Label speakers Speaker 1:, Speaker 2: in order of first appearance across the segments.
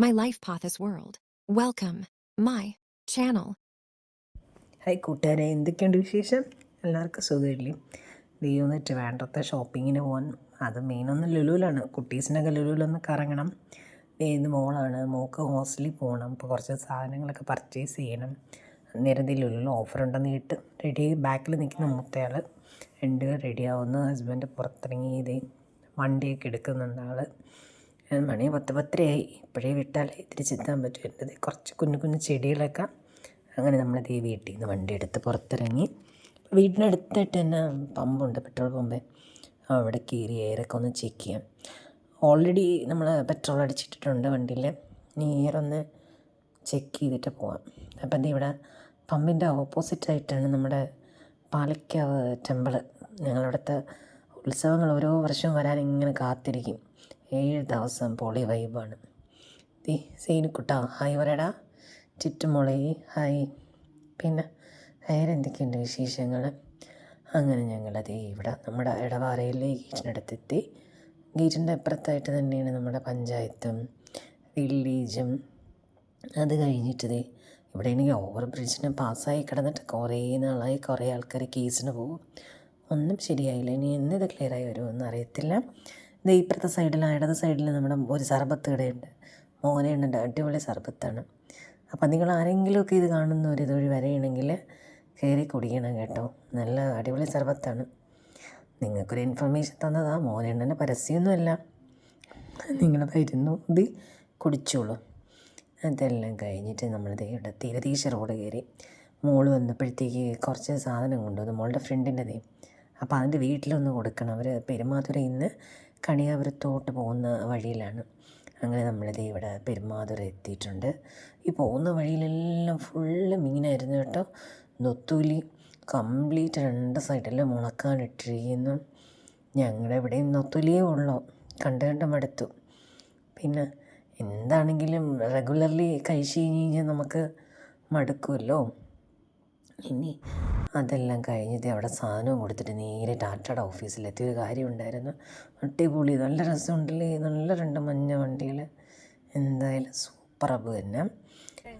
Speaker 1: my life path's world. Welcome, my channel.
Speaker 2: Hi കൂട്ടുകാരെ. എന്തൊക്കെയുണ്ട് വിശേഷം? എല്ലാവർക്കും സുഖമില്ലേ? ദൈവം എന്നിട്ട് വേണ്ടത്തെ ഷോപ്പിങ്ങിന് പോകാൻ അത് മെയിനൊന്ന് ലുലുവിലാണ്. കുട്ടീസിനൊക്കെ ലുലുവിലൊന്ന് കറങ്ങണം. ഏത് മോളാണ്. മോൾക്ക് ഹോസ്റ്റലിൽ പോകണം. അപ്പോൾ കുറച്ച് സാധനങ്ങളൊക്കെ പർച്ചേസ് ചെയ്യണം. അന്നേരം ലുലുവിൽ ഓഫർ ഉണ്ടെന്ന് കേട്ട് റെഡി ബാക്കിൽ നിൽക്കുന്ന മൂത്തയാൾ രണ്ട് റെഡിയാവുന്നു ഹസ്ബൻഡ് പുറത്തിറങ്ങി ഇത് വണ്ടിയൊക്കെ എടുക്കുന്നുണ്ട് ആൾ മണി പത്ത് പത്തരയായി. ഇപ്പോഴേ വിട്ടാൽ ഇത്തിരി പറ്റും എന്റെ കുറച്ച് കുഞ്ഞു കുഞ്ഞു ചെടികളൊക്കെ അങ്ങനെ നമ്മൾ ദേ വീട്ടിൽ നിന്ന് വണ്ടി എടുത്ത് പുറത്തിറങ്ങി. വീടിനടുത്തായിട്ട് തന്നെ പമ്പുണ്ട് പെട്രോൾ പമ്പ്. അവിടെ കയറി എയറൊക്കെ ഒന്ന് ചെക്ക് ചെയ്യാം. ഓൾറെഡി നമ്മൾ പെട്രോൾ അടിച്ചിട്ടിട്ടുണ്ട് വണ്ടിയിൽ. ഇനി എയർ ഒന്ന് ചെക്ക് ചെയ്തിട്ട് പോവാം. അപ്പം ദേ ഇവിടെ പമ്പിന്റെ ഓപ്പോസിറ്റായിട്ടാണ് നമ്മുടെ പാലക്കാവ് ടെമ്പിൾ. ഞങ്ങളവിടുത്തെ ഉത്സവങ്ങൾ ഓരോ വർഷവും വരാൻ ഇങ്ങനെ കാത്തിരിക്കും. ഏഴ് ദിവസം പൊളി വൈബാണ്. ദേ സീനിക്കുട്ടാ ഹായ് പറയടാ. ചുറ്റുമുളി ഹായ്. പിന്നെ വേറെ എന്തൊക്കെയുണ്ട് വിശേഷങ്ങൾ അങ്ങനെ ഞങ്ങളത് ഇവിടെ നമ്മുടെ ഇടവാറയിലെ ഗേറ്റിനടുത്തെത്തി. ഗേറ്റിന്റെ അപ്പുറത്തായിട്ട് തന്നെയാണ് നമ്മുടെ പഞ്ചായത്തും വില്ലേജും. അത് കഴിഞ്ഞിട്ട് ഇവിടെ എനിക്ക് ഓവർ ബ്രിഡ്ജിന് പാസ്സായി കിടന്നിട്ട് കുറേ നാളായി കുറേ ആൾക്കാർ കേസിന് പോകും. ഒന്നും ശരിയായില്ല. ഇനി എന്നിത് ക്ലിയറായി വരുമെന്ന് അറിയത്തില്ല ഇത് ഇപ്പുറത്തെ സൈഡിൽ ഇടത് സൈഡിൽ നമ്മുടെ ഒരു സർബത്ത് കടയുണ്ട്. മോനയുണ്ട് അടിപൊളി സർബത്താണ്. അപ്പം നിങ്ങൾ ആരെങ്കിലുമൊക്കെ ഇത് കാണുന്ന ഒരു ഇതുവഴി വരികയാണെങ്കിൽ കയറി കുടിക്കണം കേട്ടോ. നല്ല അടിപൊളി സർബത്താണ്. നിങ്ങൾക്കൊരു ഇൻഫർമേഷൻ തന്നതാ മോനെണ്ണന്റെ പരസ്യമൊന്നുമല്ല നിങ്ങളതായിരുന്നു ഇത് കുടിച്ചോളൂ. അതെല്ലാം കഴിഞ്ഞിട്ട് നമ്മൾ ഇവിടെ തീരതീശ റോഡ് കയറി. മോൾ വന്നപ്പോഴത്തേക്ക് കുറച്ച് സാധനം കൊണ്ടുവന്നു മോളുടെ ഫ്രണ്ടിന്റെ ദേ. അപ്പോൾ അതിന്റെ വീട്ടിലൊന്ന് കൊടുക്കണം. അവർ പെരുമാതുരയിൽ നിന്ന് കണിയാപുരത്തോട്ട് പോകുന്ന വഴിയിലാണ്. അങ്ങനെ നമ്മളിത് ഇവിടെ പെരുമാതുര എത്തിയിട്ടുണ്ട്. ഈ പോകുന്ന വഴിയിലെല്ലാം ഫുള്ള് മീനായിരുന്നു കേട്ടോ. നൊത്തൂലി കംപ്ലീറ്റ് രണ്ട് സൈഡിലും മുളക്കാനിട്ടിരിക്കുന്നു ഞങ്ങളുടെ ഇവിടെയും നൊത്തൂലിയേ ഉള്ളൂ. കണ്ട് കണ്ട മടുത്തു. പിന്നെ എന്താണെങ്കിലും റെഗുലർലി കഴിച്ച് കഴിഞ്ഞ് കഴിഞ്ഞാൽ നമുക്ക് മടുക്കുമല്ലോ ഇനി അതെല്ലാം കഴിഞ്ഞിട്ട് അവിടെ സാധനവും കൊടുത്തിട്ട് നേരെ ടാറ്റയുടെ ഓഫീസിലെത്തി. ഒരു കാര്യം ഉണ്ടായിരുന്നു. അടിപൊളി നല്ല രസമുണ്ടല്ലേ? നല്ല രണ്ട് മഞ്ഞ വണ്ടികൾ എന്തായാലും സൂപ്പർ അബ് തന്നെ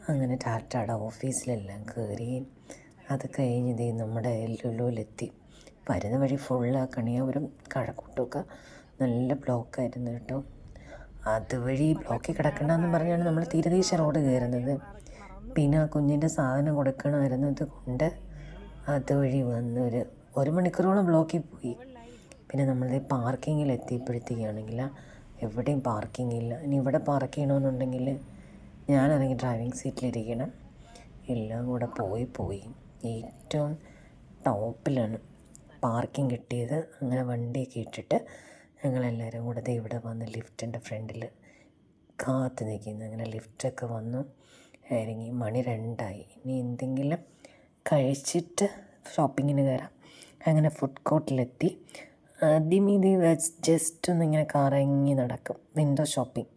Speaker 2: അങ്ങനെ ടാറ്റയുടെ ഓഫീസിലെല്ലാം കയറി അത് കഴിഞ്ഞ് നമ്മുടെ ലുലുവിലെത്തി. വരുന്ന വഴി ഫുള്ള് കണിയാപുരം കഴക്കൂട്ടമൊക്കെ നല്ല ബ്ലോക്കായിരുന്നു കേട്ടോ. അതുവഴി ബ്ലോക്കിൽ കിടക്കണമെന്ന് പറഞ്ഞാണ് നമ്മൾ തീരദേശ റോഡ് കയറുന്നത്. പിന്നെ ആ കുഞ്ഞിന്റെ സാധനം കൊടുക്കണമായിരുന്നത് കൊണ്ട് അതുവഴി വന്ന് ഒരു മണിക്കൂറോളം ബ്ലോക്കിൽ പോയി. പിന്നെ നമ്മൾ പാർക്കിങ്ങിൽ എത്തിയപ്പോഴത്തേക്കാണെങ്കിൽ എവിടെയും പാർക്കിംഗ് ഇല്ല ഇനി ഇവിടെ പാർക്ക് ചെയ്യണമെന്നുണ്ടെങ്കിൽ ഞാനാണെങ്കിൽ ഡ്രൈവിംഗ് സീറ്റിലിരിക്കണം. എല്ലാം കൂടെ പോയി പോയി. ഏറ്റവും ടോപ്പിലാണ് പാർക്കിംഗ് കിട്ടിയത്. അങ്ങനെ വണ്ടിയൊക്കെ ഇട്ടിട്ട് ഞങ്ങളെല്ലാവരും കൂടെ ഇവിടെ വന്ന് ലിഫ്റ്റിന്റെ ഫ്രണ്ടിൽ കാത്ത് നിൽക്കുന്നു. അങ്ങനെ ലിഫ്റ്റൊക്കെ വന്നു ഇറങ്ങി. മണി രണ്ടായി. ഇനി എന്തെങ്കിലും കഴിച്ചിട്ട് ഷോപ്പിങ്ങിന് കയറാം അങ്ങനെ ഫുഡ് കോർട്ടിലെത്തി ആദ്യം ഇത് ജസ്റ്റ് ഒന്ന് ഇങ്ങനെ കറങ്ങി നടക്കും. വിൻഡോ ഷോപ്പിംഗ്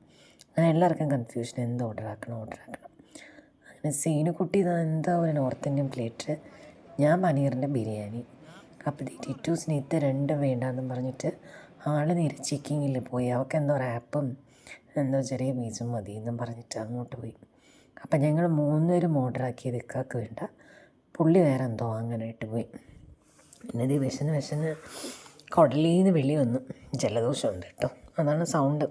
Speaker 2: അങ്ങനെ എല്ലാവർക്കും കൺഫ്യൂഷൻ എന്ത് ഓർഡർ ആക്കണം ഓർഡർ ആക്കണം. അങ്ങനെ സീനുക്കുട്ടി ഇതാ എന്താ ഒരു നോർത്ത് ഇന്ത്യൻ പ്ലേറ്റ് ഞാൻ പനീറിന്റെ ബിരിയാണി. അപ്പോൾ ടിറ്റൂസ് സ്നേഹിത്ത് രണ്ടും വേണ്ടാന്ന് പറഞ്ഞിട്ട് ആൾ നേരെ ചെക്കിങ്ങിൽ പോയി. അവൾക്ക് എന്തോ ആപ്പും എന്തോ ചെറിയ പീസും മതി എന്നും പറഞ്ഞിട്ട് അങ്ങോട്ട് പോയി. അപ്പം ഞങ്ങൾ മൂന്നുപേരും ഓർഡറാക്കിയത് ഇക്കാക്ക് വേണ്ട. പുള്ളി വേറെ എന്തോ വാങ്ങാനായിട്ട് പോയി. പിന്നെ ഇത് വിശന്ന് വിശന്ന് കുടലീന്ന് വെളി വന്നു. ജലദോഷമുണ്ട് കേട്ടോ. അതാണ് സൗണ്ട്.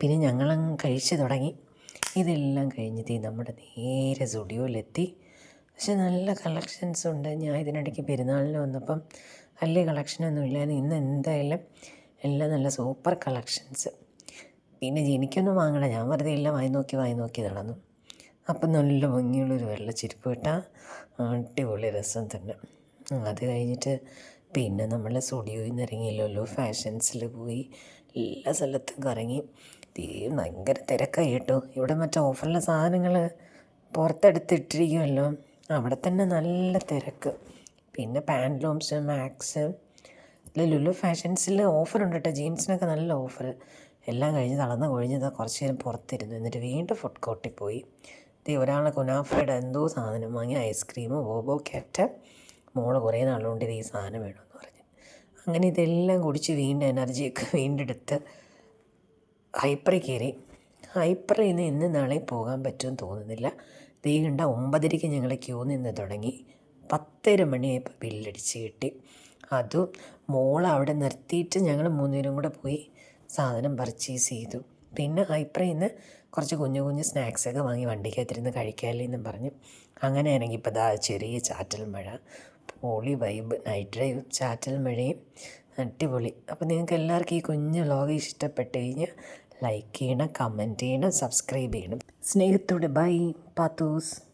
Speaker 2: പിന്നെ ഞങ്ങളങ്ങ് കഴിച്ച് തുടങ്ങി. ഇതെല്ലാം കഴിഞ്ഞിട്ട് നമ്മുടെ നേരെ സ്റ്റുഡിയോയിലെത്തി. പക്ഷെ നല്ല കളക്ഷൻസ് ഉണ്ട്. ഞാൻ ഇതിനിടയ്ക്ക് പെരുന്നാളിന് വന്നപ്പം വലിയ കളക്ഷനൊന്നും ഇല്ലായിരുന്നു. ഇന്ന് എന്തായാലും എല്ലാം നല്ല സൂപ്പർ കളക്ഷൻസ് പിന്നെ എനിക്കൊന്നും വാങ്ങണം ഞാൻ വെറുതെ എല്ലാം വായി നോക്കി വായി നോക്കി നടന്നു. അപ്പം നല്ല ഭംഗിയുള്ളൊരു വെള്ള ചെരുപ്പ് കിട്ടാൻ അടിപൊളി രസം തന്നെ. അത് കഴിഞ്ഞിട്ട് പിന്നെ നമ്മൾ സ്റ്റുഡിയോയിൽ നിന്ന് ഇറങ്ങിയില്ലല്ലോ ഫാഷൻസിൽ പോയി. എല്ലാ സ്ഥലത്തും കറങ്ങി. തീ ഭയങ്കര തിരക്കായി കേട്ടോ. ഇവിടെ മറ്റേ ഓഫറിലെ സാധനങ്ങൾ പുറത്തെടുത്തിട്ടിരിക്കുമല്ലോ അവിടെ തന്നെ നല്ല തിരക്ക്. പിന്നെ പാൻലൂംസ് മാക്സ്. ലുലു ഫാഷൻസിൽ ഓഫറുണ്ട് കേട്ടോ. ജീൻസിനൊക്കെ നല്ല ഓഫർ എല്ലാം കഴിഞ്ഞ് തളർന്ന് കൊഴിഞ്ഞതാണ് കുറച്ച് നേരം പുറത്തിരുന്നു. എന്നിട്ട് വീണ്ടും ഫുഡ് കോർട്ടിൽ പോയി. ദേ ഒരാളെ കുനാഫയുടെ എന്തോ സാധനം വാങ്ങി ഐസ്ക്രീം ബോബോ ക്യാറ്റ് മോൾ കുറേ നാളുകൊണ്ട് ഇത് ഈ സാധനം വേണമെന്ന് പറഞ്ഞു. അങ്ങനെ ഇതെല്ലാം കുടിച്ച് വീണ്ടും എനർജിയൊക്കെ വീണ്ടെടുത്ത് ഹൈപ്പറിൽ കയറി. ഹൈപ്പറിൽ നിന്ന് ഇന്ന് നാളെ പോകാൻ പറ്റുമെന്ന് തോന്നുന്നില്ല. ദേ കണ്ട ഒമ്പതരയ്ക്ക് ഞങ്ങൾ ക്യൂ നിന്ന് തുടങ്ങി. പത്തര മണിയായപ്പോൾ ബില്ലടിച്ച് കിട്ടി. അതും മോൾ അവിടെ നിർത്തിയിട്ട് ഞങ്ങൾ മൂന്നുപേരും കൂടെ പോയി സാധനം പർച്ചേസ് ചെയ്തു. പിന്നെ ഹൈപ്പറിൽ നിന്ന് കുറച്ച് കുഞ്ഞു കുഞ്ഞു സ്നാക്സൊക്കെ വാങ്ങി വണ്ടിക്കകത്തിരുന്ന് കഴിക്കാമല്ലേ എന്നും പറഞ്ഞ് അങ്ങനെയാണെങ്കിൽ ഇപ്പോൾ ദാ ചെറിയ ചാറ്റൽ മഴ പൊളി വൈബ് നൈറ്റ് ഡ്രൈവ് ചാറ്റൽ മഴയും അടിപൊളി. അപ്പോൾ നിങ്ങൾക്ക് എല്ലാവർക്കും ഈ കുഞ്ഞു വ്ലോഗ് ഇഷ്ടപ്പെട്ട് കഴിഞ്ഞാൽ ലൈക്ക് ചെയ്യണം കമന്റ് ചെയ്യണം സബ്സ്ക്രൈബ് ചെയ്യണം. സ്നേഹത്തോടെ ബൈ പാത്തൂസ്.